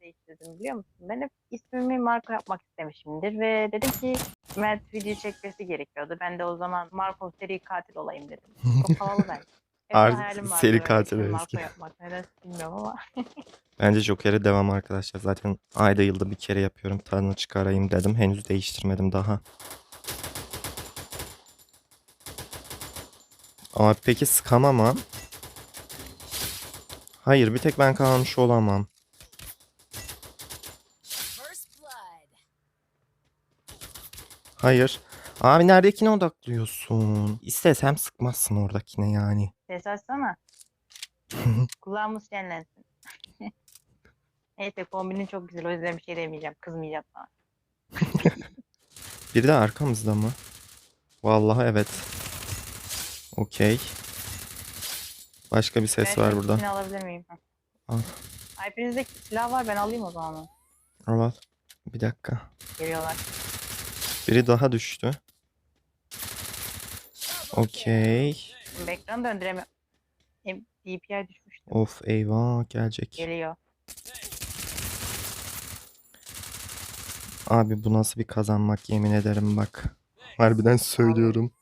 değiştirdim biliyor musun? Ben hep ismimi Marco yapmak istemişimdir ve dedim ki Mert video çekmesi gerekiyordu. Ben de o zaman Marco seri katil olayım dedim. Çok havalı bence. Artık seri katil eski. Yapmak. Neden bilmiyorum ama. Bence Joker'e devam arkadaşlar. Zaten ayda yılda bir kere yapıyorum. Tadını çıkarayım dedim. Henüz değiştirmedim daha. Ama peki sıkamamam. Hayır bir tek ben kalmış olamam. Hayır. Abi neredekine odaklıyorsun? İstesem sıkmazsın oradakine yani. Ses açsana. Kulağımız şenlensin. Neyse kombinin çok güzel o yüzden bir şey demeyeceğim. Kızmayacağım sana. Biri de arkamızda mı? Vallahi evet. Okey. Başka bir ses Ben var burada. ikisini alabilir miyim? Al. Hepinizde silah var ben alayım o zaman. onu. Al al. Bir dakika. Geliyorlar. Biri daha düştü. Okey. Şimdi ekranı döndüremiyorum. Hem DPI düşmüştü. Of eyvah gelecek. Geliyor. Abi bu nasıl bir kazanmak yemin ederim bak. Harbiden söylüyorum.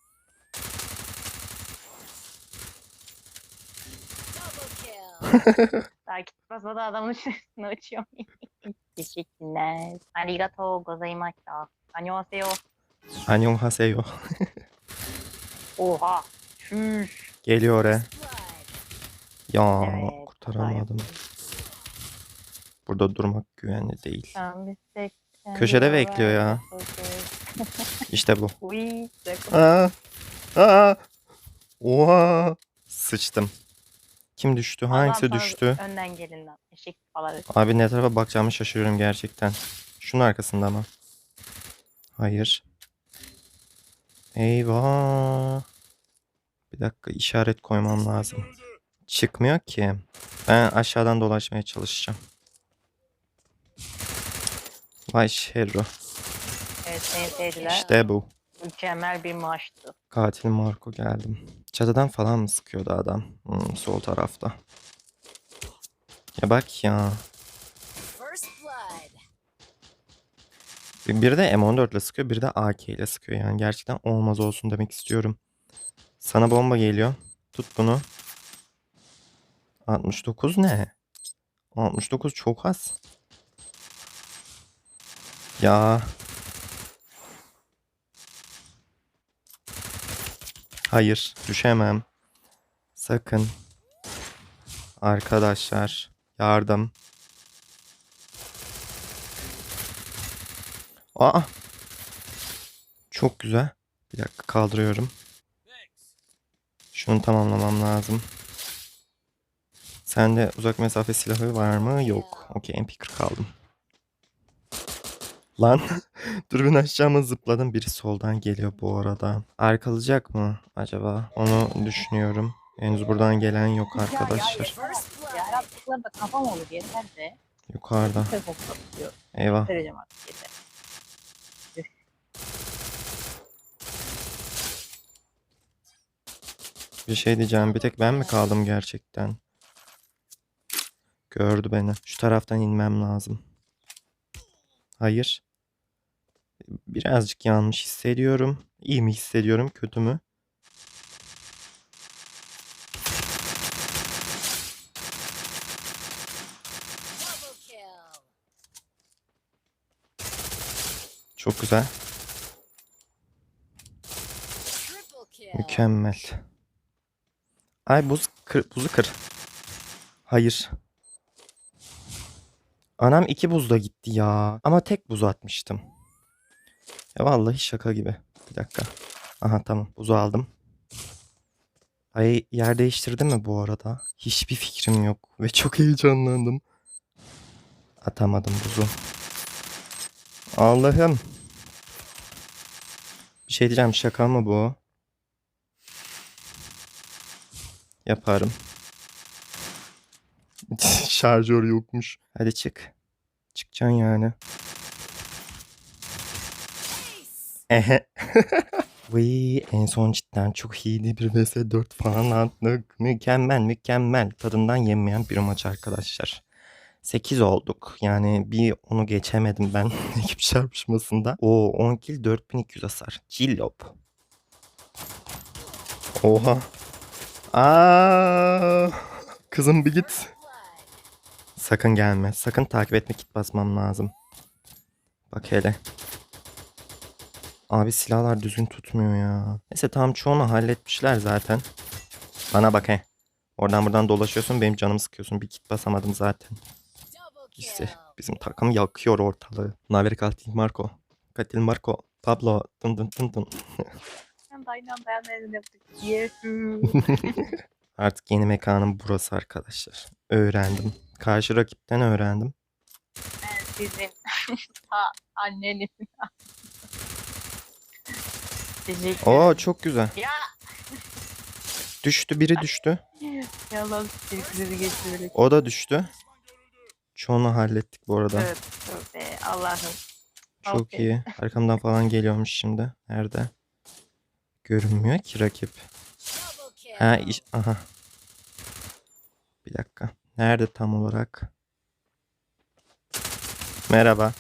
Double kill. Takip basmadan adamın üstüne uçuyor. Teşekkürler. Arigato gozaimashita. Annyeonghaseyo. Annyeonghaseyo. Oha. Şüş. Geliyor oraya. Ya Evet, kurtaramadım. Burada durmak güvenli değil. Sen bir tek Köşede bekliyor ya. İşte bu. Uy. Aa, aa, oha. Sıçtım. Kim düştü? Hangisi düştü? Önden gelin lan. Eşek falan. Abi ne tarafa bakacağımı şaşırıyorum gerçekten. Şunun arkasında mı? Hayır. Eyvah. Bir dakika işaret koymam lazım. Çıkmıyor ki. Ben aşağıdan dolaşmaya çalışacağım. Vay Şerro. Evet sayın seyirciler. İşte bu. Mükemmel bir maçtı. Katil Marco geldim. Çatıdan falan mı sıkıyordu adam? Hmm, sol tarafta. Ya bak ya. Bir- Biri de M14 ile sıkıyor, biri de AK ile sıkıyor. Yani gerçekten olmaz olsun demek istiyorum. Sana bomba geliyor. Tut bunu. 69 ne? 69 çok az. Ya. Hayır, düşemem. Sakın. Arkadaşlar, yardım. Aa. Çok güzel. Bir dakika kaldırıyorum. Şunu tamamlamam lazım. Sende uzak mesafe silahı var mı? Yok. Okey MP40 aldım. Lan dürbün aşağıma zıpladım. Biri soldan geliyor bu arada. Arkalayacak mı acaba? Onu düşünüyorum. Henüz buradan gelen yok arkadaşlar. Ya da kafam olur yeter de. Yukarıda. Eyvah. Bir şey diyeceğim. Bir tek ben mi kaldım gerçekten? Gördü beni. Şu taraftan inmem lazım. Hayır. Birazcık yanlış hissediyorum. İyi mi hissediyorum, kötü mü? Çok güzel. Mükemmel. Ay buz kır, buzu kır. Hayır. Anam iki buzda gitti ya. Ama tek buz atmıştım. Ya vallahi şaka gibi. Bir dakika. Aha tamam buzu aldım. Ay yer değiştirdi mi bu arada? Hiçbir fikrim yok. Ve çok heyecanlandım. Atamadım buzu. Allah'ım. Bir şey diyeceğim şaka mı bu? Yaparım. Şarjör yokmuş. Hadi çık. Çıkacaksın yani. Ehe. Vay en son cidden çok iyiydi. Bir vs 4 falan attık. Mükemmel mükemmel. Tadından yenmeyen bir maç arkadaşlar. 8 olduk. Yani bir onu geçemedim ben ekip çarpışmasında. O 10 kill 4200 hasar. Cillop. Oha. Aa, kızım bir git. Sakın gelme. Sakın takip etme kit basmam lazım. Bak hele. Abi silahlar düzgün tutmuyor ya. Neyse tam çoğunu halletmişler zaten. Bana bak he. Oradan buradan dolaşıyorsun benim canımı sıkıyorsun. Bir kit basamadım zaten. İşte bizim takım yakıyor ortalığı. Naver Katil Marco. Katil Marco. Pablo. Ben anda yanlarını yaptık. Yehu. Artık yeni mekanım burası arkadaşlar. Öğrendim. Karşı rakipten öğrendim. ben sizin ta anneniz. Teşekkür Oo çok güzel. Ya Düştü biri düştü. yalan sirkleri geçirdik. O da düştü. Çoğunu hallettik bu arada. Evet, tövbe Allah'ım. Çok Aferin. iyi. Arkamdan falan geliyormuş şimdi. Nerede? Görünmüyor ki rakip. Ha iş... Aha. Bir dakika. Nerede tam olarak? Merhaba.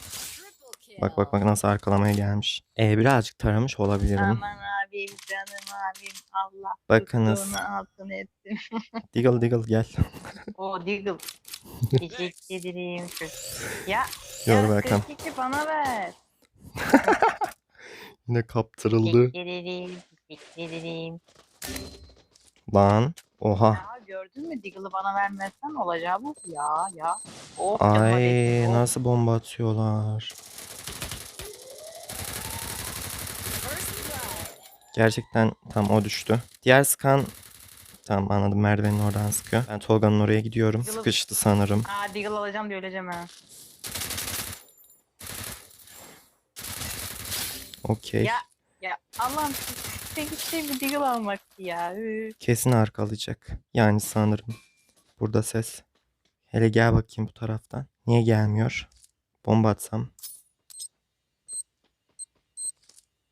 Bak bak bak nasıl arkalamaya gelmiş. E birazcık taramış olabilirim. Aman abim canım abim Allah. Bakınız. tuttuğunu altın etsin. Diggle diggle gel. O Diggle. Teşekkür ederim. Ya, You're ya. 42 bana ver. Yine kaptırıldı. Teşekkür ederim. Teşekkür ederim. Lan. Oha. Ya gördün mü Diggle'ı bana vermezsen olacağı bu. Ya ya. Oh, canıma Ay değsin, oh. nasıl bomba atıyorlar. Gerçekten tam o düştü. Diğer sıkan Tamam anladım merdivenin oradan sıkıyor. Ben Tolga'nın oraya gidiyorum. Yılı- Sıkıştı sanırım. Aa Diggle alacağım diye öleceğim ha. Okey. Ya ya Allah'ım tek isteğim bir Diggle almaktı ya. Kesin arkalayacak. Yani sanırım. Burada ses. Hele gel bakayım bu taraftan. Niye gelmiyor? Bomba atsam.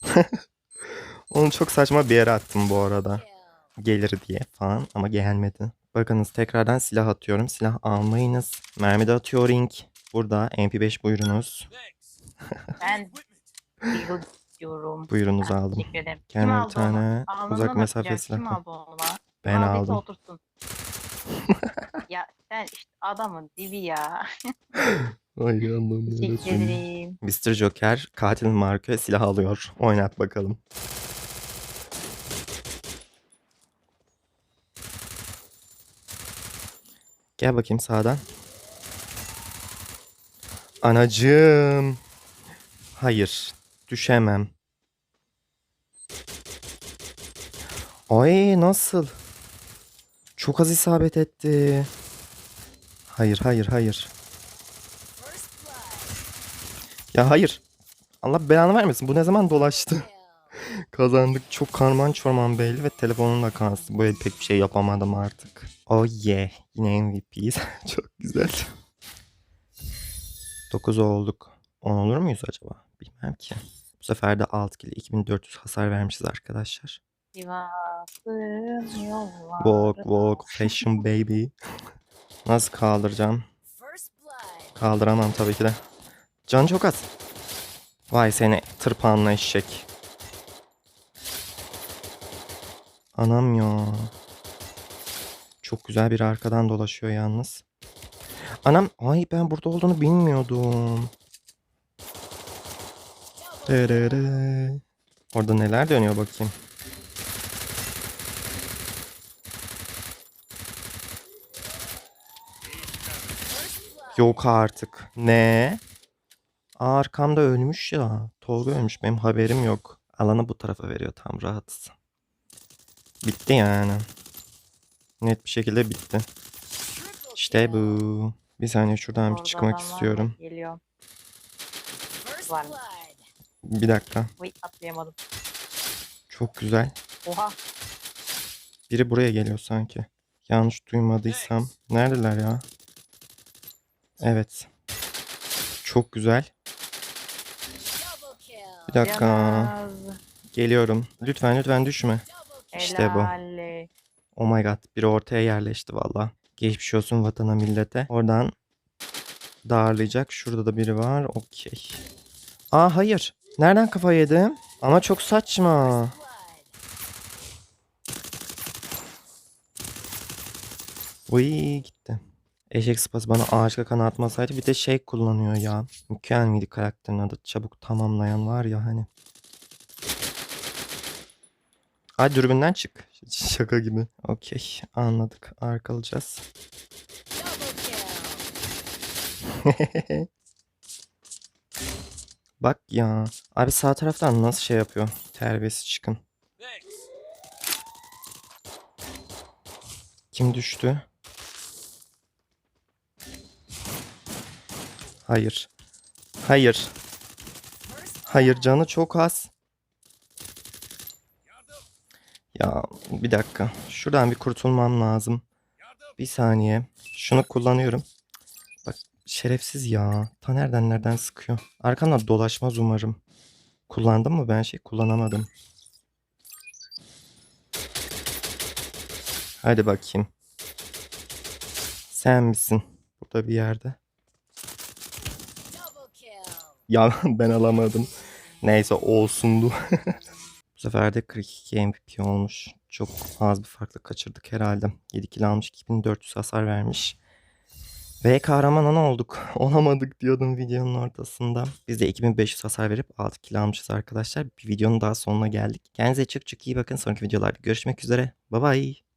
Onu çok saçma bir yere attım bu arada. Gelir diye falan ama gelmedi. Bakınız tekrardan silah atıyorum. Silah almayınız. Mermi de atıyor ring. Burada MP5 buyurunuz. Ben Diggle diyorum. Buyurunuz Ha, aldım. Teşekkür ederim. Kim Kendime bir aldı onu? tane uzak mesafe silah. Kim aldı onu lan? Ben Aldıysa aldım. otursun. ya sen işte adamın dibi ya. Ay Allah'ım Teşekkür ederim. Mr. Joker katil marka silah alıyor. Oynat bakalım. Gel bakayım sağdan. Anacığım. Hayır. Düşemem. Ay nasıl? Çok az isabet etti. Hayır hayır hayır. Ya hayır. Allah belanı vermesin. Bu ne zaman dolaştı? Kazandık. Çok karman çorman belli ve telefonum da kastı. Böyle pek bir şey yapamadım artık. Oh yeah. Yine MVP'yiz. Çok güzel. 9 olduk. 10 olur muyuz acaba? Bilmem ki. Bu sefer de 6 kill 2400 hasar vermişiz arkadaşlar. Walk walk fashion baby. Nasıl kaldıracağım? Kaldıramam tabii ki de. Can çok az. Vay seni tırpanla eşek. Anam ya. Çok güzel bir arkadan dolaşıyor yalnız. Anam ay ben burada olduğunu bilmiyordum. Orada neler dönüyor bakayım. Yok artık. Ne? Arkamda ölmüş ya. Tolga ölmüş. Benim haberim yok. Alanı bu tarafa veriyor. Tam rahatsın. Bitti yani. Net bir şekilde bitti. İşte bu. Bir saniye şuradan bir çıkmak istiyorum. Geliyor. Var. Bir dakika. Vay atlayamadım. Çok güzel. Oha. Biri buraya geliyor sanki. Yanlış duymadıysam. Neredeler ya? Evet. Çok güzel. Bir dakika. Geliyorum. Lütfen lütfen düşme. İşte bu. Helal. Oh my god. Biri ortaya yerleşti valla. Geçmiş olsun vatana millete. Oradan darlayacak. Şurada da biri var. Okey. Aa hayır. Nereden kafa yedim? Ama çok saçma. Uy gitti. Eşek sıpası bana ağaçla kan atmasaydı bir de şey kullanıyor ya. Mükemmel miydi karakterin adı? Çabuk tamamlayan var ya hani. Hadi dürbünden çık. Şaka gibi. Okey anladık. Arkalayacağız. Bak ya. Abi sağ taraftan nasıl şey yapıyor? Terbiyesiz çıkın. Kim düştü? Hayır. Hayır. Hayır canı çok az. Ya bir dakika. Şuradan bir kurtulmam lazım. Bir saniye. Şunu kullanıyorum. Bak şerefsiz ya. Ta nereden nereden sıkıyor. Arkamdan dolaşmaz umarım. Kullandım mı ben şey kullanamadım. Hadi bakayım. Sen misin? Burada bir yerde. Ya ben alamadım. Neyse olsundu. Bu sefer de 42 MVP olmuş. Çok az bir farklı kaçırdık herhalde. 7 kill almış 2400 hasar vermiş. Ve kahraman ona olduk. Olamadık diyordum videonun ortasında. Biz de 2500 hasar verip 6 kill almışız arkadaşlar. Bir videonun daha sonuna geldik. Kendinize çok çok iyi bakın. Sonraki videolarda görüşmek üzere. Bye bye.